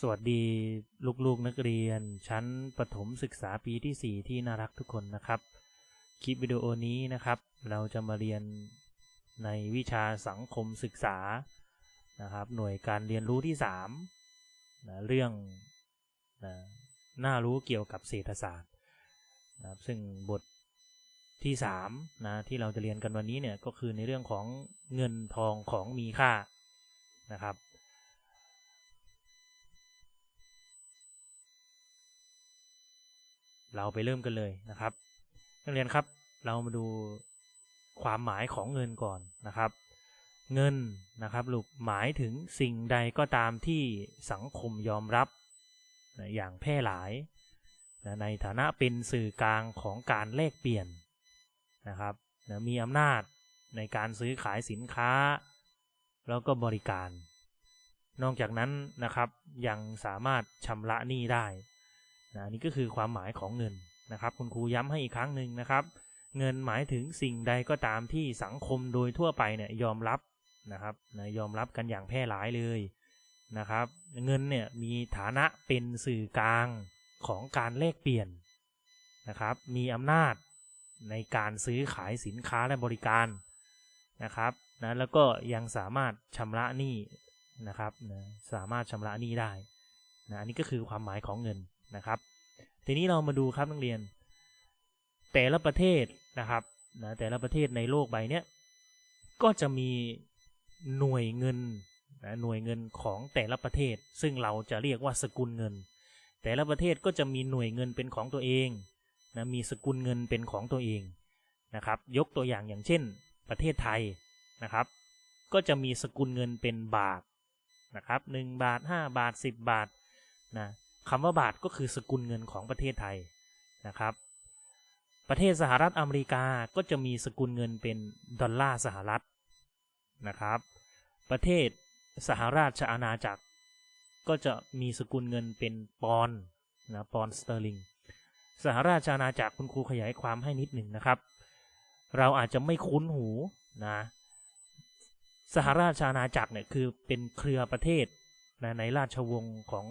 สวัสดีลูกๆนักเรียน ชั้นประถมศึกษาปีที่ 4 ที่น่ารักทุกคนนะครับ คลิปวิดีโอนี้นะครับ เราจะมาเรียนในวิชาสังคมศึกษานะครับ หน่วยการเรียนรู้ที่3นะเรื่องนะน่ารู้เกี่ยวกับเศรษฐศาสตร์นะครับซึ่งบทที่3นะที่เราจะเรียนกันวันนี้เนี่ยก็คือในเรื่องของเงินทองของมีค่านะครับ เราไปเริ่มกันเลยนะครับ นักเรียนครับ เรามาดูความหมายของเงินก่อนนะครับ เงินนะครับลูกหมายถึงสิ่งใดก็ตามที่สังคมยอมรับนะอย่างแพร่หลายนะในฐานะเป็นสื่อกลางของการแลกเปลี่ยนนะครับนะมีอำนาจในการซื้อขายสินค้า แล้วก็บริการ นอกจากนั้นนะครับยังสามารถชำระหนี้ได้ นะนี่ก็คือความหมายของเงินนะครับ คุณครูย้ำให้อีกครั้งหนึ่งนะครับ เงินหมายถึงสิ่งใดก็ตามที่สังคมโดยทั่วไปเนี่ยยอมรับนะครับนะยอมรับกันอย่างแพร่หลายเลยนะครับ เงินเนี่ยมีฐานะเป็นสื่อกลางของการแลกเปลี่ยนนะครับ มีอำนาจในการซื้อขายสินค้าและบริการนะครับนะแล้วก็ยังสามารถชำระหนี้นะครับนะสามารถชำระหนี้ได้นะอันนี้ก็คือความหมายของเงิน นะครับ ทีนี้เรามาดูครับนักเรียน แต่ละประเทศนะครับนะแต่ละประเทศในโลกใบนี้ก็จะมีหน่วยเงินนะหน่วยเงินของแต่ละประเทศ ซึ่งเราจะเรียกว่าสกุลเงิน แต่ละประเทศก็จะมีหน่วยเงินเป็นของตัวเองนะมีสกุลเงินเป็นของตัวเองนะครับ ยกตัวอย่างอย่างเช่น ประเทศไทยนะครับ ก็จะมีสกุลเงินเป็นบาทนะครับหนึ่งบาทห้าบาทสิบบาทนะ คำว่าบาทก็คือสกุลเงินของประเทศไทยนะครับ ประเทศสหรัฐอเมริกาก็จะมีสกุลเงินเป็นดอลลาร์สหรัฐนะครับ ประเทศสหราชอาณาจักร ก็จะมีสกุลเงินเป็นปอนด์นะปอนด์สเตอร์ลิงสหราชอาณาจักรคุณครูขยายความให้นิดหนึ่งนะครับ เราอาจจะไม่คุ้นหูนะสหราชอาณาจักรเนี่ยคือเป็นเครือประเทศนะในราชวงศ์ของ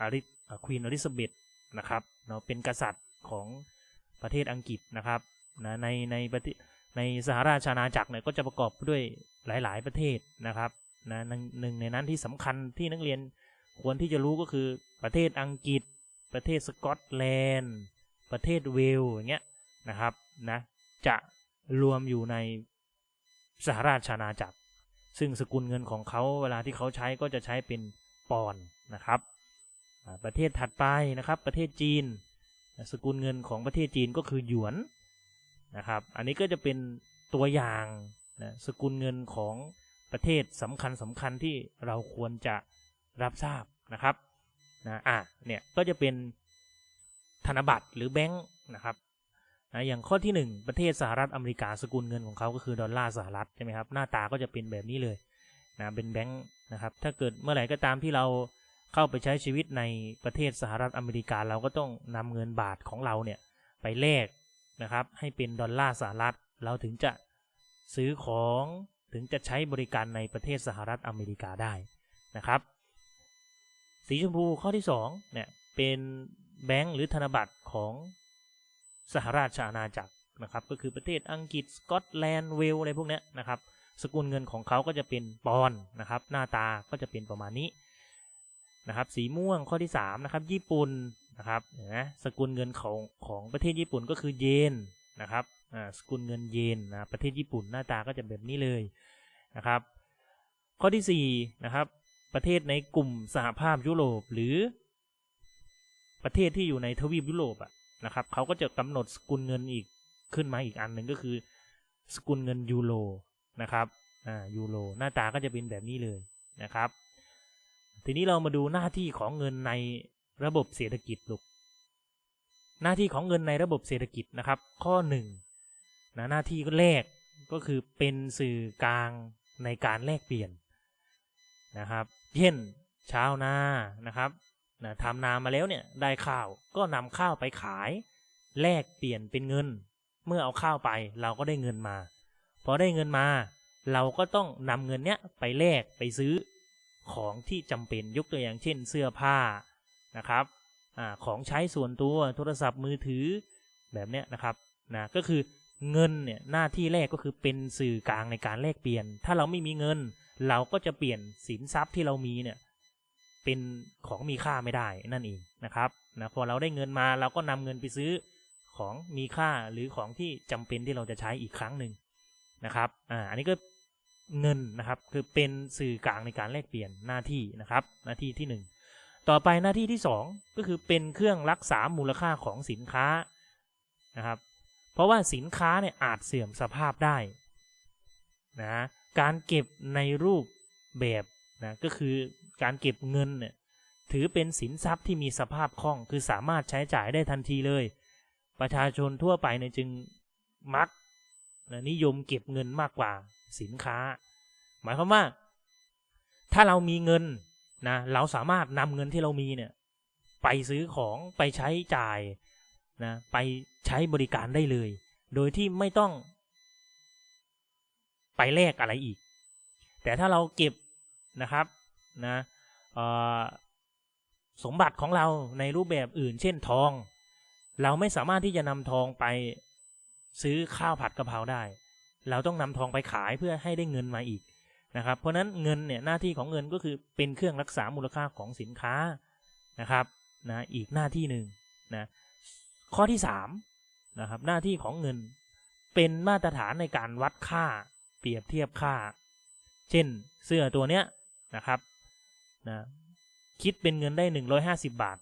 อาริควีนอลิซาเบธนะครับเนาะเป็นกษัตริย์ของประเทศอังกฤษนะครับนะในในประเทศในสหราชอาณาจักรเนี่ยก็จะประกอบด้วยหลาย ๆ ประเทศนะครับนะหนึ่งหนึ่งในนั้นที่สำคัญที่นักเรียนควรที่จะรู้ก็คือประเทศอังกฤษ ประเทศสกอตแลนด์ ประเทศเวลส์อย่างเงี้ยนะครับนะจะรวมอยู่ในสหราชอาณาจักร ซึ่งสกุลเงินของเขาเวลาที่เขาใช้ก็จะใช้เป็นปอนด์นะครับ ประเทศถัดไปนะครับ ประเทศจีน สกุลเงินของประเทศจีนก็คือหยวนนะครับ อันนี้ก็จะเป็นตัวอย่างนะสกุลเงินของประเทศสำคัญสำคัญที่เราควรจะรับทราบนะครับนะอะเนี่ยก็จะเป็นธนบัตรหรือแบงค์นะครับนะอย่างข้อที่ 1 ประเทศสหรัฐอเมริกาสกุลเงินของเขาก็คือดอลลาร์สหรัฐใช่ไหมครับหน้าตาก็จะเป็นแบบนี้เลยนะเป็นแบงค์นะครับถ้าเกิดเมื่อไหร่ก็ตามที่เรา เข้าไปใช้ชีวิตในประเทศสหรัฐอเมริกาเราก็ต้องนำเงินบาทของเราเนี่ยไปแลกนะครับให้เป็นดอลลาร์สหรัฐเราถึงจะซื้อของถึงจะใช้บริการในประเทศสหรัฐอเมริกาได้นะครับ สีชมพูข้อที่2เนี่ยเป็นแบงค์หรือธนบัตรของสหราชอาณาจักรนะครับก็คือประเทศอังกฤษสกอตแลนด์เวลอะไรพวกนี้นะครับ สกุลเงินของเขาก็จะเป็นปอนนะครับ หน้าตาก็จะเป็นประมาณนี้ นะครับ สีม่วงข้อที่3นะครับ ญี่ปุ่นนะครับนะสกุลเงินของของประเทศญี่ปุ่นก็คือเยนนะครับอ่าสกุลเงินเยนนะประเทศญี่ปุ่นหน้าตาก็จะแบบนี้เลยนะครับ ข้อที่4นะครับ ประเทศในกลุ่มสหภาพยุโรปหรือ ประเทศที่อยู่ในทวีปยุโรปอะนะครับเขาก็จะกำหนดสกุลเงินอีกขึ้นมาอีกอันหนึ่งก็คือ สกุลเงินยูโรนะครับอ่ายูโรหน้าตาก็จะเป็นแบบนี้เลยนะครับ ทีนี้เรามาดูหน้าที่ของเงินในระบบเศรษฐกิจลูกหน้าที่ของเงินในระบบเศรษฐกิจนะครับ ข้อหนึ่งนะหน้าที่แรกก็คือเป็นสื่อกลางในการแลกเปลี่ยนนะครับเช่นชาวนานะครับนะทำนามาแล้วเนี่ยได้ข้าวก็นำข้าวไปขาย แลกเปลี่ยนเป็นเงิน เมื่อเอาข้าวไปเราก็ได้เงินมา พอได้เงินมา เราก็ต้องนำเงินเนี้ยไปแลกไปซื้อ ของที่จำเป็นยกตัวอย่างเช่นเสื้อผ้านะครับอของใช้ส่วนตัวโทรศัพท์มือถือแบบเนี้ยนะครับนะก็คือเงินเนี่ยหน้าที่แรกก็คือเป็นสื่อกลางในการแลกเปลี่ยน ถ้าเราไม่มีเงิน เราก็จะเปลี่ยนสินทรัพย์ที่เรามีเนี่ยเป็นของมีค่าไม่ได้นั่นเองนะครับนะพอเราได้เงินมาเราก็นำเงินไปซื้อของมีค่าหรือของที่จำเป็นที่เราจะใช้อีกครั้งหนึ่งนะครับอ่าอันนี้ก็ เงินนะครับ คือเป็นสื่อกลางในการแลกเปลี่ยนหน้าที่นะครับ หน้าที่ที่หนึ่งต่อไปหน้าที่ที่สองก็คือเป็นเครื่องรักษามูลค่าของสินค้านะครับ เพราะว่าสินค้าเนี่ยอาจเสื่อมสภาพได้นะการเก็บในรูปแบบนะก็คือการเก็บเงินเนี่ยถือเป็นสินทรัพย์ที่มีสภาพคล่อง คือสามารถใช้จ่ายได้ทันทีเลย ประชาชนทั่วไปเนี่ยจึงมักนะนิยมเก็บเงินมากกว่า สินค้า หมายความว่า ถ้าเรามีเงินนะเราสามารถนำเงินที่เรามีเนี่ย ไปซื้อของไปใช้จ่ายนะไปใช้บริการได้เลย โดยที่ไม่ต้อง ไปแลกอะไรอีก แต่ถ้าเราเก็บนะครับนะสมบัติของเราในรูปแบบอื่น เช่นทอง เราไม่สามารถที่จะนำทองไปซื้อข้าวผัดกะเพราได้ เราต้องนำทองไปขายเพื่อให้ได้เงินมาอีกนะครับ เพราะนั้นเงินเนี่ยหน้าที่ของเงินก็คือเป็นเครื่องรักษามูลค่าของสินค้านะครับนะอีกหน้าที่หนึ่งนะข้อที่สามนะครับหน้าที่ของเงินเป็นมาตรฐานในการวัดค่าเปรียบเทียบค่า เช่นเสื้อตัวเนี้ยนะครับนะคิดเป็นเงินได้หนึ่งร้อยห้าสิบบาท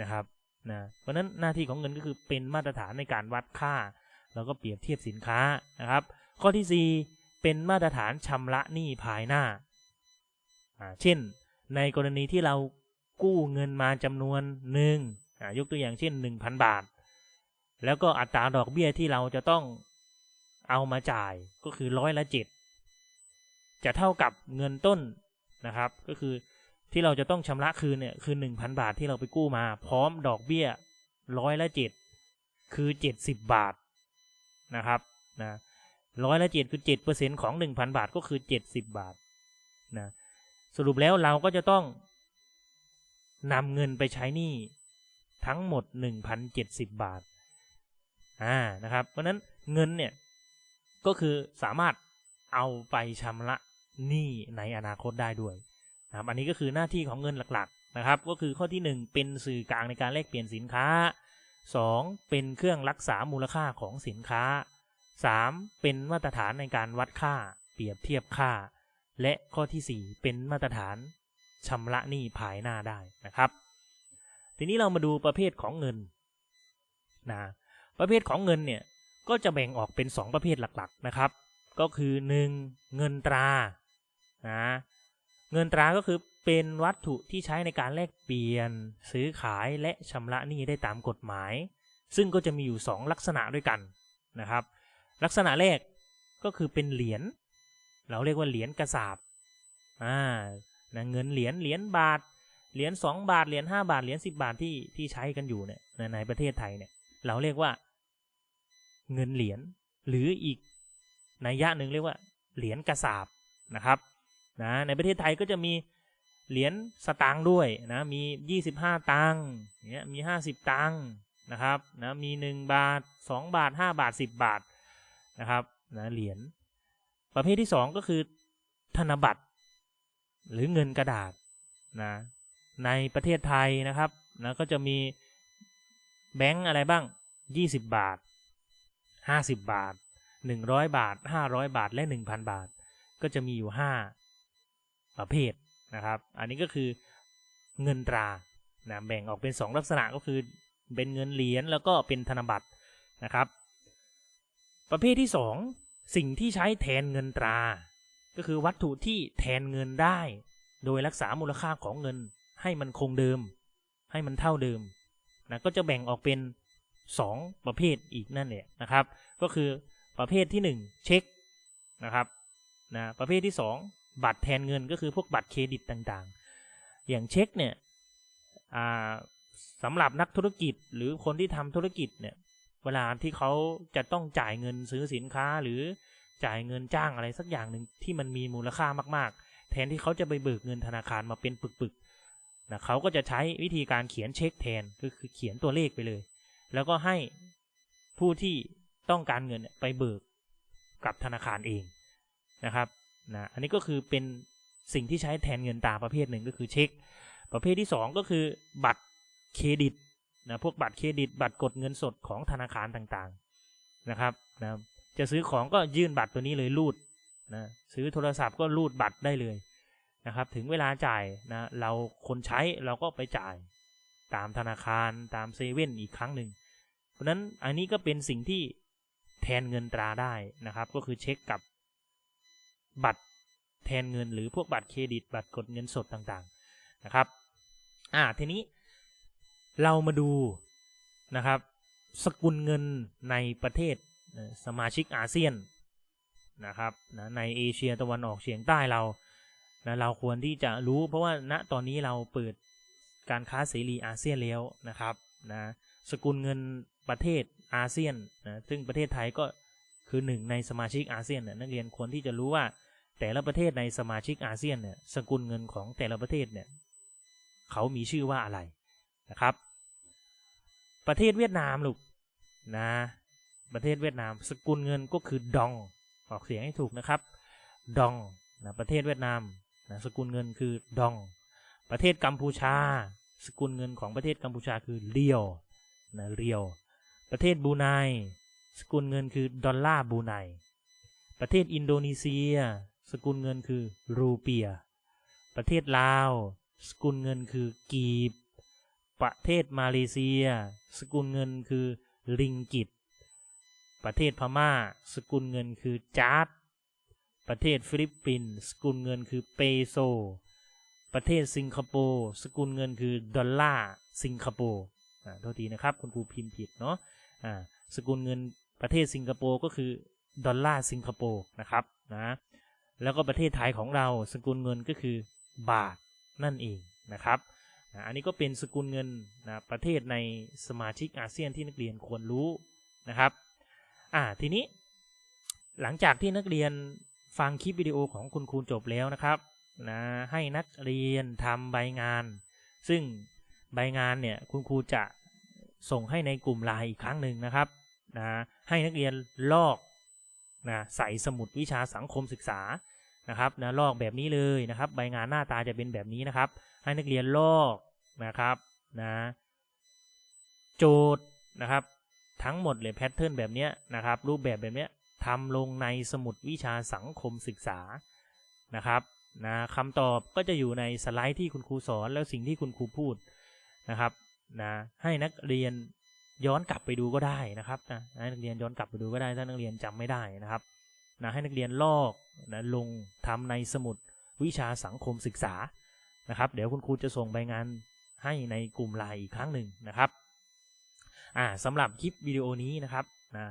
นะครับนะเพราะนั้นหน้าที่ของเงินก็คือเป็นมาตรฐานในการวัดค่า แล้วก็เปรียบเทียบสินค้านะครับ ข้อที่สี่เป็นมาตรฐานชำระหนี้ภายหน้า เช่น ในกรณีที่เรากู้เงินมาจำนวนหนึ่งยกตัวอย่างเช่น 1,000 บาท แล้วก็อัตราดอกเบี้ยที่เราจะต้องเอามาจ่ายก็คือร้อยละเจ็ดจะเท่ากับเงินต้นนะครับ ก็คือที่เราจะต้องชำระคืนเนี่ยคือ 1,000 บาทที่เราไปกู้มา พร้อมดอกเบี้ยร้อยละเจ็ดคือ 70 บาท นะครับนะร้อยละเจ็ดคือเจ็ดเปอร์เซ็นของหนึ่งพันบาทก็คือเจ็ดสิบบาทนะสรุปแล้วเราก็จะต้องนำเงินไปใช้หนี้ทั้งหมดหนึ่งพันเจ็ดสิบบาทอ่านะครับ เพราะนั้นเงินเนี่ยก็คือสามารถเอาไปชำระหนี้ในอนาคตได้ด้วยนะครับอันนี้ก็คือหน้าที่ของเงินหลักๆนะครับ ก็คือข้อที่ 1 เป็นสื่อกลางในการแลกเปลี่ยนสินค้า 2. เป็นเครื่องรักษามูลค่าของสินค้า 3. เป็นมาตรฐานในการวัดค่า เปรียบเทียบค่า และข้อที่ 4 เป็นมาตรฐานชำระหนี้ภายหน้าได้นะครับ ทีนี้เรามาดูประเภทของเงินนะประเภทของเงินเนี่ยก็จะแบ่งออกเป็น 2 ประเภทหลักๆนะครับ ก็คือ 1. เงินตรานะ เงินตราก็คือเป็นวัตถุที่ใช้ในการแลกเปลี่ยน ซื้อขายและชำระหนี้ได้ตามกฎหมาย ซึ่งก็จะมีอยู่ 2 ลักษณะด้วยกันนะครับ ลักษณะแรกก็คือเป็นเหรียญเราเรียกว่าเหรียญกระสาบอ่านะเงินเหรียญเหรียญบาทเหรียญสองบาทเหรียญห้าบาทเหรียญสิบาทที่ที่ใช้กันอยู่เนี่ยในประเทศไทยเนี่ย เราเรียกว่า เงินเหรียญหรืออีกในยะหนึ่งเรียกว่า เหรียญกระสาบนะครับ นะในประเทศไทยก็จะมีเหรียญสตางค์ด้วยนะมียี่สิบห้าตังค์เนี่ยมีห้าสิบตังค์นะครับนะมีหนึ่งบาทสองบาทห้าบาทสิบบาทนะครับนะเหรียญประเภทที่สองก็คือธนบัตร หรือเงินกระดาษนะในประเทศไทยนะครับนะก็จะมีแบงก์อะไรบ้าง 20 บาท 50 บาท 100 บาท 500 บาทและ 1,000 บาท ก็จะมีอยู่ 5 ประเภทนะครับ อันนี้ก็คือเงินตรานะแบ่งออกเป็น 2 ลักษณะก็คือเป็นเงินเหรียญแล้วก็เป็นธนบัตรนะครับ ประเภทที่ 2 สิ่งที่ใช้แทนเงินตรา ก็คือวัตถุที่แทนเงินได้ โดยรักษามูลค่าของเงินให้มันคงเดิม ให้มันเท่าเดิมนะก็จะแบ่งออกเป็น 2 ประเภทอีกนั่นแหละนะครับ ก็คือประเภทที่ 1 เช็คนะครับนะประเภทที่ 2 บัตรแทนเงินก็คือพวกบัตรเครดิตต่างๆ อย่างเช็คเนี่ยสำหรับนักธุรกิจหรือคนที่ทำธุรกิจเนี่ย เวลาที่เขาจะต้องจ่ายเงินซื้อสินค้าหรือจ่ายเงินจ้างอะไรสักอย่างหนึ่งที่มันมีมูลค่ามากๆ แทนที่เขาจะไปเบิกเงินธนาคารมาเป็นปึกๆนะเขาก็จะใช้วิธีการเขียนเช็คแทนก็คือเขียนตัวเลขไปเลย แล้วก็ให้ผู้ที่ต้องการเงินไปเบิกกับธนาคารเองนะครับ นะอันนี้ก็คือเป็นสิ่งที่ใช้แทนเงินตราประเภทหนึ่งก็คือเช็ค ประเภทที่สองก็คือบัตรเครดิตนะพวกบัตรเครดิต บัตรกดเงินสดของธนาคารต่างๆนะครับนะจะซื้อของก็ยื่นบัตรตัวนี้เลยรูดนะซื้อโทรศัพท์ก็รูดบัตรได้เลยนะครับ ถึงเวลาจ่ายนะเราคนใช้เราก็ไปจ่ายตามธนาคารตามเซเว่นอีกครั้งหนึ่งเพราะนั้นอันนี้ก็เป็นสิ่งที่แทนเงินตราได้นะครับ ก็คือเช็คกับ บัตรแทนเงิน หรือพวกบัตรเครดิต บัตรกดเงินสดต่างๆนะครับอ่าทีนี้เรามาดูนะครับ สกุลเงินในประเทศสมาชิกอาเซียนนะครับนะในเอเชียตะวันออกเฉียงใต้เรานะเราควรที่จะรู้เพราะว่าณตอนนี้เราเปิดการค้าเสรีอาเซียนแล้วนะครับนะสกุลเงินประเทศอาเซียนนะซึ่งประเทศไทยก็คือหนึ่งในสมาชิกอาเซียนนะนักเรียนควรที่จะรู้ว่า แต่ละประเทศในสมาชิกอาเซียนเนี่ยสกุลเงินของแต่ละประเทศเนี่ยเขามีชื่อว่าอะไรนะครับ ประเทศเวียดนามลูกนะ ประเทศเวียดนาม สกุลเงินก็คือดองออกเสียงให้ถูกนะครับ ดองนะประเทศเวียดนามนะสกุลเงินคือดอง ประเทศกัมพูชา สกุลเงินของประเทศกัมพูชาคือเรียวนะเรียว ประเทศบูไนสกุลเงินคือดอลลาร์บูไนประเทศอินโดนีเซีย สกุลเงินคือรูเปีย ประเทศลาว สกุลเงินคือกีบ ประเทศมาเลเซีย สกุลเงินคือลิงกิต ประเทศพม่า สกุลเงินคือจาร์ดประเทศฟิลิปปินส์สกุลเงินคือเปโซ ประเทศสิงคโปร์สกุลเงินคือดอลลาร์สิงคโปร์อ่าโทษทีนะครับคุณครูพิมพ์ผิดเนาะอ่าสกุลเงินประเทศสิงคโปร์ก็คือดอลลาร์สิงคโปร์นะครับนะ แล้วก็ประเทศไทยของเราสกุลเงินก็คือบาทนั่นเองนะครับอันนี้ก็เป็นสกุลเงินนะประเทศในสมาชิกอาเซียนที่นักเรียนควรรู้นะครับอ่าทีนี้หลังจากที่นักเรียนฟังคลิปวิดีโอของคุณครูจบแล้วนะครับนะให้นักเรียนทำใบงาน ซึ่งใบงานเนี่ยคุณครูจะส่งให้ในกลุ่มไลน์อีกครั้งหนึ่งนะครับนะให้นักเรียนลอก นะใส่สมุดวิชาสังคมศึกษานะครับนะลอกแบบนี้เลยนะครับ ใบงานหน้าตาจะเป็นแบบนี้นะครับ ให้นักเรียนลอกนะครับนะโจทย์นะครับ ทั้งหมดเลยแพทเทิร์นแบบนี้นะครับ รูปแบบแบบนี้ทำลงในสมุดวิชาสังคมศึกษานะครับนะคำตอบก็จะอยู่ในสไลด์ที่คุณครูสอนแล้วสิ่งที่คุณครูพูดนะครับนะให้นักเรียน ย้อนกลับไปดูก็ได้นะครับนะให้นักเรียนย้อนกลับไปดูก็ได้ถ้านักเรียนจำไม่ได้นะครับนะให้นักเรียนลอกนะลงทำในสมุดวิชาสังคมศึกษานะครับ เดี๋ยวคุณครูจะส่งใบงานให้ในกลุ่มไลน์อีกครั้งหนึ่งนะครับอ่าสำหรับคลิปวิดีโอนี้นะครับนะ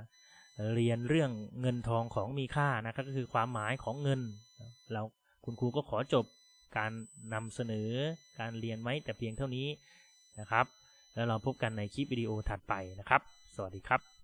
เรียนเรื่องเงินทองของมีค่านะครับก็คือความหมายของเงินเราคุณครูก็ขอจบการนำเสนอการเรียนไว้แต่เพียงเท่านี้นะครับ แล้วเราพบกันในคลิปวิดีโอถัดไปนะครับ สวัสดีครับ